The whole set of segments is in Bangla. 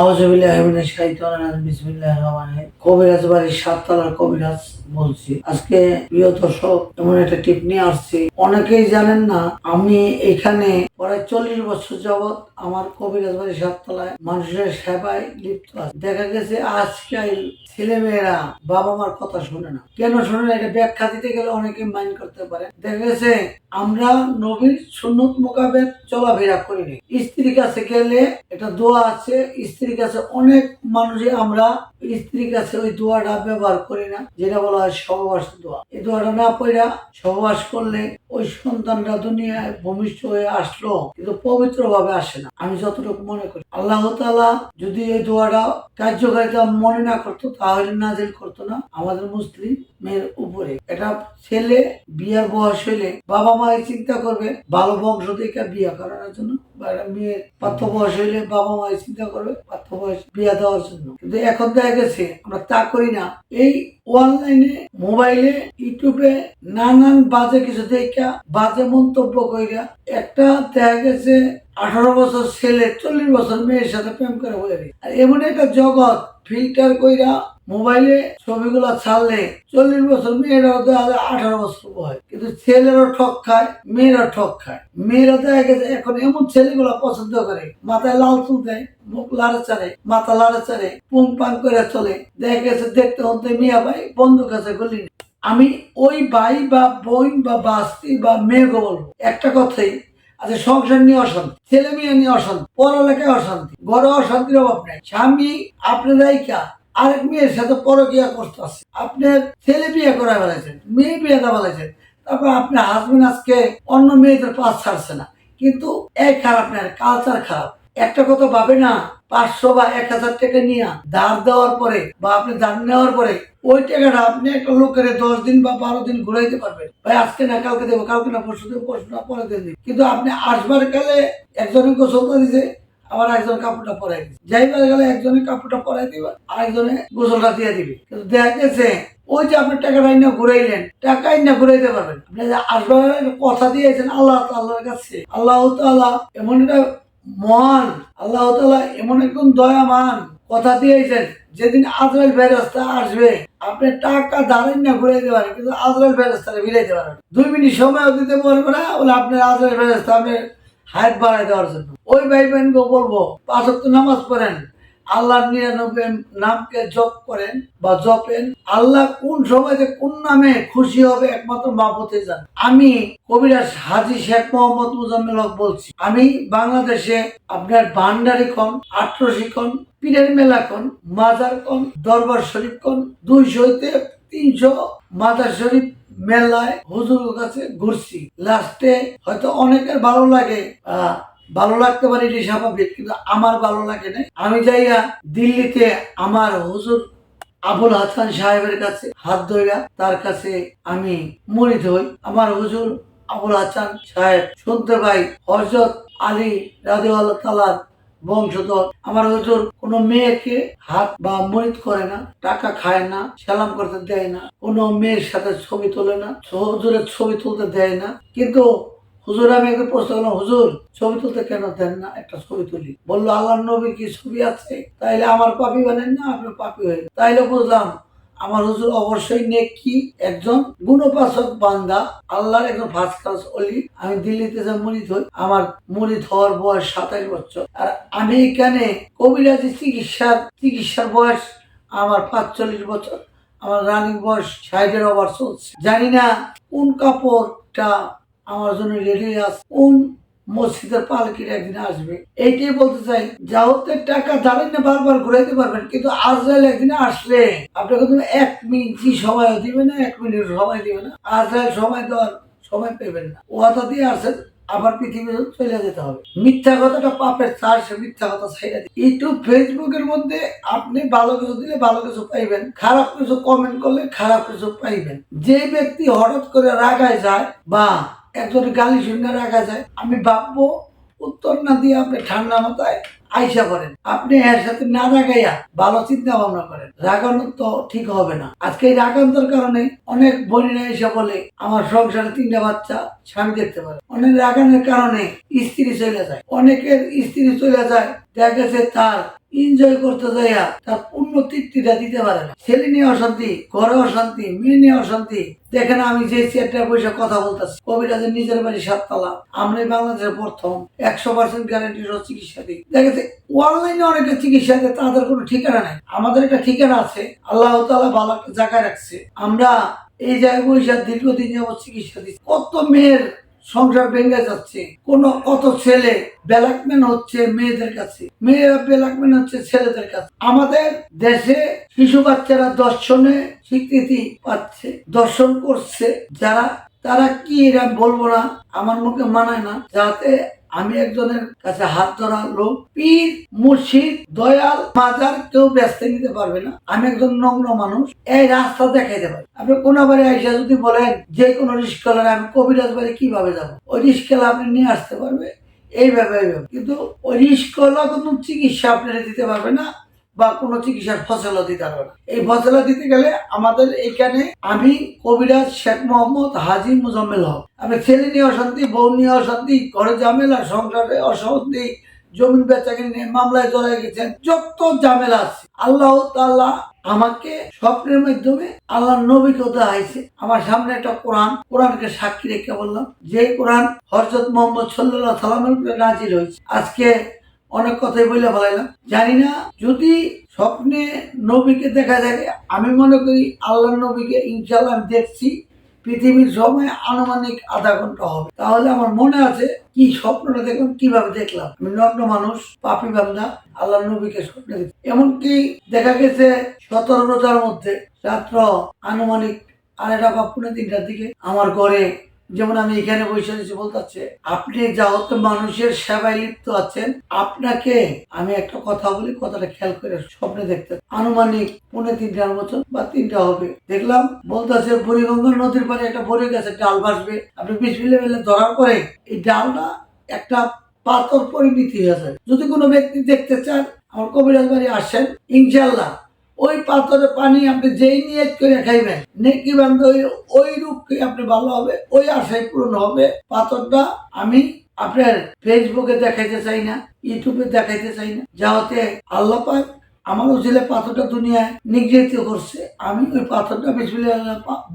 আওয়াজবিল্লাহ শাহিতান বিসমিল্লাহ রহমান কবিরাজ বাড়ির সাততলার কবিরাজ। বলছি। আজকে প্রিয় দর্শক, এমন একটা টিপ নিয়ে আসছি। অনেকেই জানেন না, আমি এখানে প্রায় চল্লিশ বছর যাবৎ আমার কবিরাজ বাড়ির সাততলায় মানুষের সেবায় লিপ্ত আছে। দেখা গেছে আজকাল ছেলে মেয়েরা বাবা মার কথা শুনে না। কেন শুনে না? এটা ব্যাখ্যা দিতে গেলে অনেকে মাইন্ড করতে পারে। দেখা গেছে, আমরা নবীর সুন্নত মোকাবেল চলাফেরা করিনি স্ত্রীর কাছে গেলে এটা দোয়া আছে, স্ত্রীর কাছে অনেক মানুষই আমরা স্ত্রীর কাছে ওই দোয়াটা ব্যবহার করি না। যেটা বলা হয় সহবাস দোয়া এই দোয়াটা না পড়া সহবাস করলে ওই সন্তানটা দুনিয়ায় ভূমিষ্ঠ হয়ে আসলো, কিন্তু পবিত্র ভাবে আসে না। আমি যতটুকু মনে করি। আল্লাহ তাআলা যদি এই দোয়াটা কার্যকারিতা মনে না করতো, তাহলে নাজিল করতো না আমাদের মুসলিম মেয়ের উপরে। এটা ছেলে বিয়ার বয়স হইলে বাবা মায়ের চিন্তা করবে, ভালো বংশ থেকে বিয়া করানোর জন্য মেয়ের পাঠ্য বয়স হইলে বাবা মায়ের চিন্তা করবে পাঠ্য বয়স বিয়া দেওয়ার জন্য। কিন্তু এখন দেখা গেছে, আমরা তা করি না। এই অনলাইনে মোবাইলে ইউটিউবে নানান বাজে কিছু দেখা বাজে মন্তব্য কইরা একটা দেখা গেছে আঠারো বছর ছেলে, চল্লিশ বছর মেয়ের সাথে প্রেম করে বলে আর এমন একটা জগৎ ফিল্টার কইরা মোবাইলে ছবিগুলো ছাড়লে চল্লিশ বছর মেয়েরাও দেখা যায় আঠারো বছর বয়স। কিন্তু ছেলেরাও ঠক খায়, মেয়েরা ঠক খায়। মেয়েরা দেখা গেছে এখন এমন ছেলেগুলো পছন্দ করে, মাথায় লাল চুল দেয়, মুখ লাড়ে চারে মাথা লাড়ে চারে পুং পাং করে চলে। দেখা গেছে দেখতে হতে মিয়া ভাই বন্ধু কাছে গলি আমি ওই ভাই বা বোন বা বাস্তি বা মেয়েকে বলব। একটা কথাই আচ্ছা সংসার নিয়ে অশান্তি, ছেলে মেয়ে নিয়ে অশান্তি, পড়ালেখায় অশান্তি বড় অশান্তির অভাব নেই। স্বামী আপনারাই কা আরেক মেয়ের সাথে পরকিয়া করতে আছে। আপনার ছেলে বিয়ে করে ফেলেছেন, মেয়ে বিয়ে দেওয়া ফেলেছেন। তারপর আপনার হাজবেন্ড আজকে অন্য মেয়েদের পাশ ছাড়ছে না। কিন্তু এই খারাপ না কালচার খারাপ। একটা কথা ভাবে না, পাঁচশো বা এক হাজার টাকা নিয়ে ধার দেওয়ার পরে বা আপনি ধার নেওয়ার পরে ওই টাকাটা আপনি একটা লোকের দশ দিন বা বারো দিন ঘুরাইতে পারবেন। ভাই, আজকে না, কালকে দেবো, কালকে না, পরশু দেবো, পরশু না পরে দিন। কিন্তু আপনি আসবার কালে একজনের গোসল করে দিছে আবার একজন কাপড়টা পরাই দিবে। যাইবার গেলে একজনে কাপড়টা পরাই দিবে, আরেকজনে গোসলটা দিয়ে দিবে। কিন্তু দেখা গেছে ওই যে আপনি টাকাটা না ঘুরাইলেন, টাকা না ঘুরাইতে পারবেন। আপনি আসবার কথা দিয়েছেন, আল্লাহ তাল্লাহর কাছে। আল্লাহ তাল্লাহ এমন একটা মহান, আল্লাহ তালা এমন একজন দয়ামান কথা দিয়েছেন, যেদিন আজরাইল ফেরস্তা আসবে, আপনি টাকা দাঁড়ান না ঘুরাইতে পারেন কিন্তু আজরাইল ফেরস্তারে মিলাইতে পারেন দুই মিনিট সময়ও দিতে পারবে না, বলে আপনার আজরাইল ফেরস্তা আপনি হাইট বাড়াই দেওয়ার জন্য। ওই ভাই বোনকে বলব পাঁচ নামাজ পড়েন আল্লাহর নিরানব্বই নামকে জপ করেন বা জপেন, আল্লাহ কোন সময়তে কোন নামে খুশি হবে একমাত্র মাহফুতে যান। আমি কবিরাজ হাজি শেখ মোহাম্মদ মুজাম্মেল হক বলছি, আমি বাংলাদেশে আপনার ভান্ডারি কন, আট্রসি কন, পীরের মেলা কন, মাজার কন, দরবার শরীফ কন দুইশো হইতে তিনশো মাজার শরীফ মেলায় হুজুর কাছে ঘুরছি। লাস্টে হয়তো অনেকের ভালো লাগে ভালো লাগতে পারে এটি স্বাভাবিক, কিন্তু আমার ভালো লাগে না আমি যাইয়া দিল্লিতে আমার হুজুর আবুল হাসান সাহেবের কাছে হাত ধইরা তার কাছে আমি মরিত হই। আমার হুজুর আবুল হাসান সাহেব শুনতে পাই হজরত আলী রাজু আল্লাহ তালার বংশধর। আমার হুজুর কোনো মেয়েকে হাত বা মরিত করে না, টাকা খায় না, সালাম করতে দেয় না, কোনো মেয়ের সাথে ছবি তোলে না হুজুরের ছবি তুলতে দেয় না। কিন্তু হুজুর, আমি একটু প্রশ্ন করলাম, হুজুর, ছবি তুলতে কেন দেন না? একটা ছবি তুলি। বলল আল্লাহ নবীর কি ছবি আছে? তাইলে আমার পাপি বানেন না আপনার পাপি হয়ে। তাইলে বুঝলাম আমার হুজুর অবশ্যই নেকি একজন গুণপাচক বান্দা, আল্লাহর একজন ফার্স্ট ক্লাস অলি আমি দিল্লিতে যে মুরিদ হই, আমার মুরিদ হওয়ার বয়স সাতাশ বছর। আর আমি এখানে কবিরাজি চিকিৎসার চিকিৎসার বয়স আমার পাঁচচল্লিশ বছর। আমার রানিং বয়স সাইডের ওভার চলছে। জানি না কোন কাপড়টা আমার জন্য রেডি আছে, কোন মসজিদের পালকির একদিন আসবে। এইটাই বলতে চাই যাহতের টাকা দাঁড়িয়ে না বারবার ঘুরাইতে পারবেন, কিন্তু আজরাইল একদিন আসলে আপনাকে তুমি এক মিনিট সময় দিবে না, এক মিনিট সময় দিবে না। আজরাইল সময় দেওয়ার সময় পেবেন না। ও কথা দিয়ে আসেন, আবার পৃথিবী চলে যেতে হবে। মিথ্যা কথাটা পাপের চার সে মিথ্যা কথা ছেড়ে দিন ইউটিউব, ফেসবুকের মধ্যে আপনি ভালো কিছু দিলে ভালো কিছু পাইবেন, খারাপ কিছু কমেন্ট করলে খারাপ কিছু পাইবেন। যে ব্যক্তি হঠাৎ করে রাগায় যায় বা একজন গালি শুনে রাখা যায়, আমি ভাববো, উত্তর না দিয়ে আপনি ঠান্ডা মাথায় আইসা করেন আপনি এর সাথে না রাগাইয়া ভালো চিন্তা ভাবনা করেন। রাগানো তো ঠিক হবে না। আজকে এই রাগান্তর কারণে অনেক বোনেরা এসে বলে, আমার সংসারে তিনটা বাচ্চা স্বামী দেখতে পারে। অনেক রাগানোর কারণে স্ত্রী চলে যায়। অনেকের স্ত্রী চলে যায়, দেখা গেছে তার এনজয় করতে যাইয়া তার পূর্ণ তৃপ্তিটা দিতে পারে না। ছেলে নিয়ে অশান্তি, ঘরে অশান্তি, মেয়ে নিয়ে অশান্তি। দেখেন আমি যে চেয়ারটা বসে কথা বলতেছি কবিরাজের নিজের বাড়ি সাততলা, আমরা বাংলাদেশের প্রথম, একশো পার্সেন্ট গ্যারান্টি চিকিৎসা দিই। দেখেছে অনলাইনে অনেকে চিকিৎসা দেয়, তাদের কোনো ঠিকানা নাই। আমাদের একটা ঠিকানা আছে, আল্লাহ তালা ভালো একটা জায়গায় রাখছে। আমরা এই জায়গায় বসে দীর্ঘদিন যাবত চিকিৎসা দিচ্ছি। কত মেয়ের সংসার ভেঙে যাচ্ছে। কোন কত ছেলে ব্ল্যাকম্যান হচ্ছে মেয়েদের কাছে। মেয়েরা ব্ল্যাকম্যান হচ্ছে ছেলেদের কাছে। আমাদের দেশে শিশু বাচ্চারা দর্শনে স্বীকৃতি পাচ্ছে, দর্শন করছে যারা। তারা কি এরা বলব না, আমার মুখে মানায় না, যাতে আমি একজনের কাছে হাত ধরা লোক, পীর, মুর্শিদ, দয়াল, মাজার, কেউ ব্যস্ত নিতে পারবে না। আমি একজন নগ্ন মানুষ, এই রাস্তা দেখাইতে পারি। আপনি কোন বাড়ি আইসা যদি বলেন, যে কোনো রিস্কলার আমি কবিরাজ বাড়ি কীভাবে যাব? ওই রিস্কলা আপনি নিয়ে আসতে পারবে, এইভাবে এইভাবে। কিন্তু ওই রিস্কলা কোনো চিকিৎসা আপনারা দিতে পারবে না। বা কোনো চিকিৎসার ফসলও দিতে পারবে না এই ফসলা দিতে গেলে আমাদের এখানে আমি কবিরাজ শেখ মোহাম্মদ হাজি মুজাম্মেল হক। আমি ছেলে নিয়ে অশান্তি, বউ নিয়ে অশান্তি, ঘরে ঝামেলা, সংসারে অশান্তি জমি বেচাকে নিয়ে মামলায় জড়াই গেছেন, যত ঝামেলা আছে। আল্লাহ তাল্লাহ আমাকে স্বপ্নের মাধ্যমে আল্লাহ নবীকে দেখাইছে আমার সামনে একটা কোরআন, কোরআনকে সাক্ষী রেখে বললাম, যে কোরআন হরজত মোহাম্মদ সাল্লাহ সাল্লামের নাজিল হয়েছে। আজকে অনেক কথাই বলে বলাইলাম জানি না, যদি স্বপ্নে নবীকে দেখা যায়, আমি মনে করি আল্লাহ নবীকে ইনশাল্লাহ আমি দেখছি, পৃথিবীর সময় আনুমানিক আধা ঘণ্টা হবে। তাহলে আমার মনে আছে কি স্বপ্নটা দেখলাম, কীভাবে দেখলাম? আমি নগ্ন মানুষ, পাপি বান্দা, আল্লাহ নবীকে স্বপ্নে দেখি এমনকি দেখা গেছে, সতেরো রোজার মধ্যে রাত্র আনুমানিক আড়াইটা বা পনেরো তিনটার দিকে আমার ঘরে যেমন আমি এখানে বসে আছি বলতেছে, আপনি যাহত মানুষের সেবায় লিপ্ত আছেন, আপনাকে আমি একটা কথা বলি, কথাটা খেয়াল করে স্বপ্নে দেখতে। আনুমানিক পৌনে তিনটার মতন বা তিনটা হবে। দেখলাম বলতে বলতেছে, বুড়িগঙ্গা নদীর পাড়ে একটা ভরে গেছে, ডাল ভাসবে। আপনি বিষ মিলে মিলে ধরার পরে এই ডালটা একটা পাথর পরিণতি হয়ে যদি কোনো ব্যক্তি দেখতে চান, আমার কবিরাজ বাড়ি আসেন ইনশাল্লাহ ওই পাথরে পানি আপনি যেই নিয়ে করে খাইবেন, নেকি বান্ধ ওই রূপকে আপনি ভালো হবে, ওই আশায় পূরণ হবে। পাথরটা আমি আপনার ফেসবুকে দেখাইতে চাই না ইউটিউবে দেখাইতে চাই না। যাতে আল্লাহ পাক আমার ছেলে পাথরটা দুনিয়ায় নিগৃহীত করছে। আমি ওই পাথরটা বিসমিল্লাহ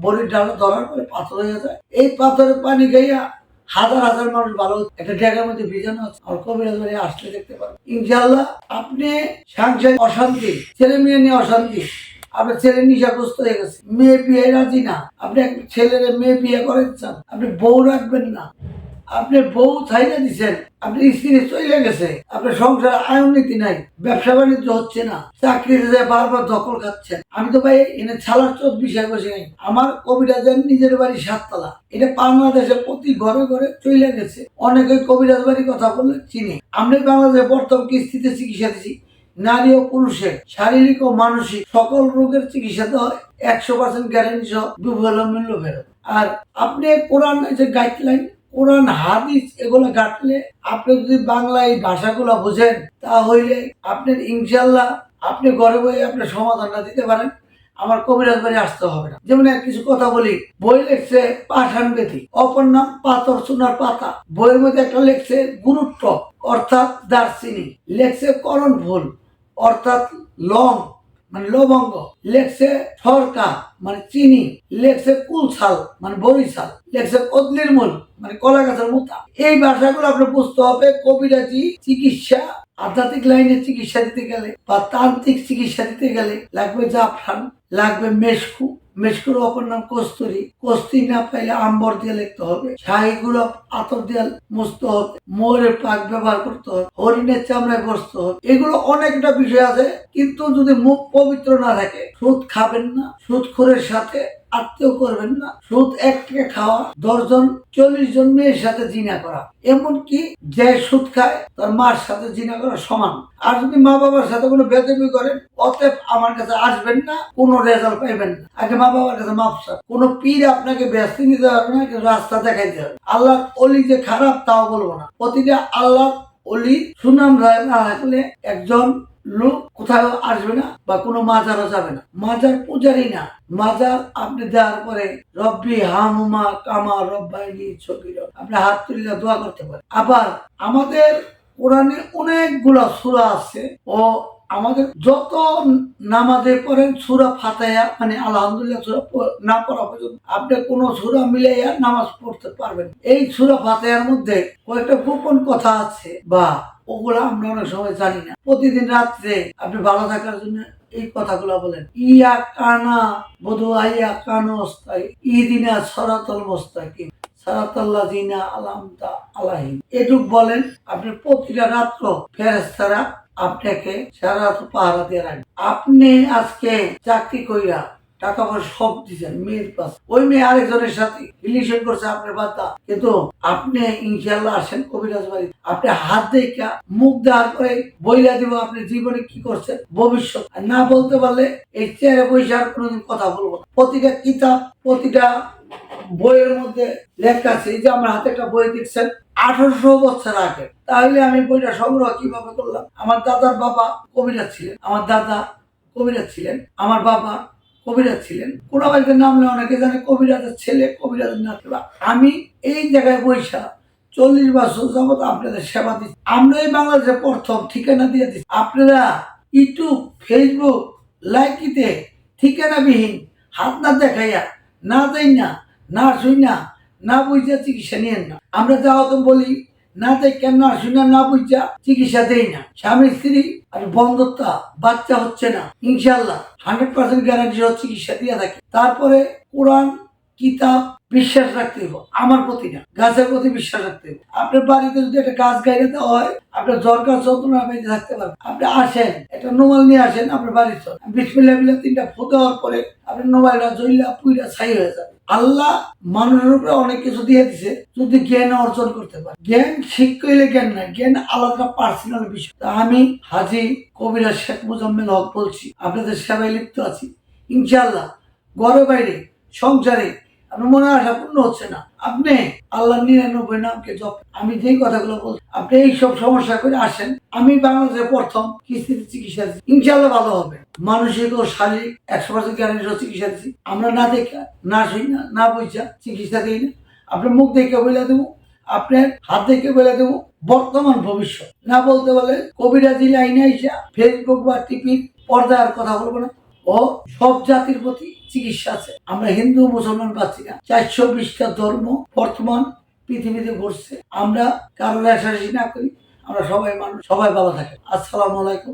বড়ির ডাল ধরার পরে পাথর হয়ে যায়। এই পাথরের পানি গাইয়া হাজার হাজার মানুষ ভালো একটা জায়গার মধ্যে ভিজানো আছে। অল্প কবিরাজ বাড়ি আসলে দেখতে পারবেন ইনশাল্লাহ আপনি সাংসারিক অশান্তি, ছেলে মেয়ে নিয়ে অশান্তি, আপনার ছেলে নিশাগ্রস্ত হয়ে গেছে। মেয়ে বিয়ে রাজি না। আপনি এক ছেলের মেয়ে বিয়ে করে চান। আপনি বউ রাখবেন না। আপনি বউ ছাইলে দিচ্ছেন আপনি স্ত্রী চলে গেছে। আপনার সংসার আয় উন্নতি নাই। ব্যবসা বাণিজ্য হচ্ছে না। চাকরিতে বারবার দখল খাচ্ছেন। আমি তো ভাই এনে ছালার চোখ বিষয় বসে নাই। আমার কবিরাজের নিজের বাড়ি সাততলা। এটা বাংলাদেশে প্রতি ঘরে ঘরে চলে গেছে। অনেকে কবিরাজ বাড়ির কথা বললে চিনি। আমরা বাংলাদেশে বর্তমান কিস্তিতে চিকিৎসা দিচ্ছি নারী ও পুরুষের শারীরিক ও মানসিক সকল রোগের চিকিৎসা দেওয়া একশো পার্সেন্ট গ্যারেন্টি সহ দুর্বল মূল্য ফেরত। আর আপনি কোরআন যে গাইডলাইন কোরআন, হাদিস এগুলো ঘাটলে আপনি যদি বাংলা এই ভাষাগুলো বোঝেন তা হইলে আপনার ইনশাল্লাহ আপনি ঘরে বই আপনার সমাধানটা দিতে পারেন। আমার কবিরাজ বাড়ি আসতে হবে না। যেমন এক কিছু কথা বলি, বই লেখছে পাঠান বেদি, অপর নাম পাথর সোনার পাতা। বইয়ের মধ্যে একটা লেখছে গুরুত্ব, অর্থাৎ দার্চিনি লেখছে করণ ফুল অর্থাৎ লং মানে লবঙ্গ লেখছে সরকা মানে চিনি লেখছে কুলছাল মানে বরিশাল লেখছে কদলির মূল মানে কলা গাছের মোতা। এই ভাষাগুলো আপনার বুঝতে হবে, কবিরাজি, চিকিৎসা আধ্যাত্মিক লাইনে চিকিৎসা দিতে গেলে বা তান্ত্রিক চিকিৎসা দিতে গেলে লাগবে জাফরান, লাগবে মেশকু। মেশকুর অপর নাম কস্তুরি। কস্তি না পাইলে আম্বর দিয়ে লিখতে হবে। শাহি গোলাপ আতর দিয়ে মুছতে হবে। ময়ূরের পাক ব্যবহার করতে হবে। হরিণের চামড়ায় বসতে হবে। এগুলো অনেকটা বিষয় আছে, কিন্তু যদি মুখ পবিত্র না থাকে, সুদ খাবেন না। সুদখোরের সাথে আত্মীয় করবেন না। সুদ এক থেকে খাওয়া, দশজন চল্লিশ জন মেয়ের সাথে জিনা করা। এমনকি যে সুদ খায়, তার মার সাথে জিনা করা সমান। আর যদি মা বাবার সাথে কোনো বেদবি করেন, অতএব আমার কাছে আসবেন না, কোনো রেজাল্ট পাইবেন না। আগে মা বাবার কাছে মাপসা কোনো পীর আপনাকে ব্যস্ত নিতে পারবে না, কিন্তু রাস্তা দেখাইতে হবে। আল্লাহর অলি যে খারাপ, তাও বলব না। প্রতিটা আল্লাহ অলি সুনাম রায় না থাকলে একজন লোক কোথাও আসবে না বা কোনো মাজারও যাবে না। মাজার পূজারই না। মাজার আপনি দেওয়ার পরে রব্বি হামুমা কামা রব্বাইনি ছবির আপনি হাত তুলিলে দোয়া করতে পারেন। আবার আমাদের কোরআনে অনেকগুলো সূরা আছে ও আমাদের যত নামাজে পড়েন সুরা ফাতায়া মানে আলহামদুলিল্লাহ সুরা না পড়া পর্যন্ত আপনি কোনো সুরা মিলাইয়া নামাজ পড়তে পারবেন এই সুরা ফাতায়ার মধ্যে কয়েকটা গোপন কথা আছে বা ওগুলো আমরা অনেক সময় জানি না। প্রতিদিন রাত্রে আপনি ভালো থাকার জন্য এই কথাগুলো বলেন। ইয়া কানা বধু আইয়া কানো অস্তাই ইদিনা সরাতল মস্তাকিম সারাতাল্লাহ দিনা আলামতা আলাহিম। এটুক বলেন, আপনি প্রতিটা রাত্র ফেরেস্তারা আপনাকে সারা রাত পাহারা দিয়ে রাখবেন আপনি আজকে চাকরি কইরা টাকা পয়সা সব দিচ্ছেন মেয়ের পাশ ওই মেয়ে আরেকজনের সাথে রিলেশন করছে আপনার বাতা কিন্তু আপনি ইনশাল্লাহ আসেন কবিরাজ বাড়ি। আপনি হাত দেখা মুখ দেওয়ার পরে বইলা দিব আপনি জীবনে কি করছেন, ভবিষ্যৎ। না বলতে পারলে এই চেয়ারে বসে আর কোনোদিন কথা বলব প্রতিটা কিতাব, প্রতিটা বইয়ের মধ্যে লেখা আছে যে আমার হাতে একটা বই দেখছেন, আঠারোশো বছর আগে। তাহলে আমি বইটা সংগ্রহ কীভাবে করলাম? আমার দাদার বাবা কবিরাজ ছিলেন। আমার দাদা কবিরাজ ছিলেন। আমার বাবা কবিরাজ ছিলেন। কোন বাড়িতে নামলে অনেকে জানে কবিরাজের ছেলে, কবিরাজের নাতি আমি এই জায়গায় বৈশা, চল্লিশ বছর যাবত আপনাদের সেবা দিচ্ছি। আমরা এই বাংলাদেশে প্রথম ঠিকানা দিয়ে দিচ্ছি। আপনারা ইউটিউব, ফেসবুক, লাইকিতে ঠিকানাবিহীন হাত না দেখাইয়া, না যাই না না শুই না না বুঝিয়া চিকিৎসা নিয়েন না। আমরা যাওয়া তো বলি না তাই কেন না শুই না বুঝা চিকিৎসা দেই না। স্বামী, স্ত্রী আর বন্ধুত্বা বাচ্চা হচ্ছে না। ইনশাল্লাহ হান্ড্রেড পার্সেন্ট গ্যারান্টি চিকিৎসা দিয়ে থাকে। তারপরে কোরআন কিতাব বিশ্বাস রাখতে হবে আমার প্রতি না, গাছের প্রতি বিশ্বাস রাখতে হবে আপনার বাড়িতে যদি একটা গাছ গাইলে দেওয়া হয়, আপনার জ্বর গাছ যন্ত্রণা বেঁচে থাকতে পারবেন আপনি আসেন, একটা নোমাল নিয়ে আসেন আপনার বাড়িতে বিসমিল্লা বিল্লা তিনটা ফু দেওয়ার পরে আপনার নোমালটা জইলা পুইরা ছাই হয়ে যাবে। আল্লাহ মানুষের উপরে অনেক কিছু দিয়ে দিছে যদি জ্ঞান অর্জন করতে পারে। জ্ঞান শিক্ষলে জ্ঞান নাই, জ্ঞান আলাদা পার্সোনাল বিষয়। আমি হাজি কবিরা শেখ মুজাম্মেল হক বলছি, আপনাদের সেবায় লিপ্ত আছি। ইনশাল্লাহ ঘরে বাইরে, সংসারে আপনার মনে আশা পূর্ণ হচ্ছে না। আপনি আল্লাহ নিরানব্বই নামকে জপ আমি যেই কথাগুলো বলছি, আপনি এই সব সমস্যা করে আসেন। আমি বাংলাদেশে প্রথম কিস্তিতে চিকিৎসা দিচ্ছি। ইনশাল্লাহ ভালো হবে। মানসিক ও শারীরিক একশো পার্সেন্ট গ্যারান্টি চিকিৎসা দিচ্ছি। আমরা না দেখা, না শুই না না বুঝা চিকিৎসা দিই না। আপনার মুখ দেখে বলে দেবো, আপনার হাত দেখে বলে দেবো, বর্তমান ভবিষ্যৎ। না বলতে বলে কবিরাজি লাইনে আইসা ফেসবুক বা টিভির পর্দায় আর কথা বলব না। ও সব জাতির প্রতি চিকিৎসা আছে। আমরা হিন্দু, মুসলমান পাচ্ছি না। চারশো বিশটা ধর্ম বর্তমান পৃথিবীতে ঘটছে। আমরা কারও রেশারেশি না করি। আমরা সবাই মানুষ, সবাই ভালো থাকে। আসসালামু আলাইকুম।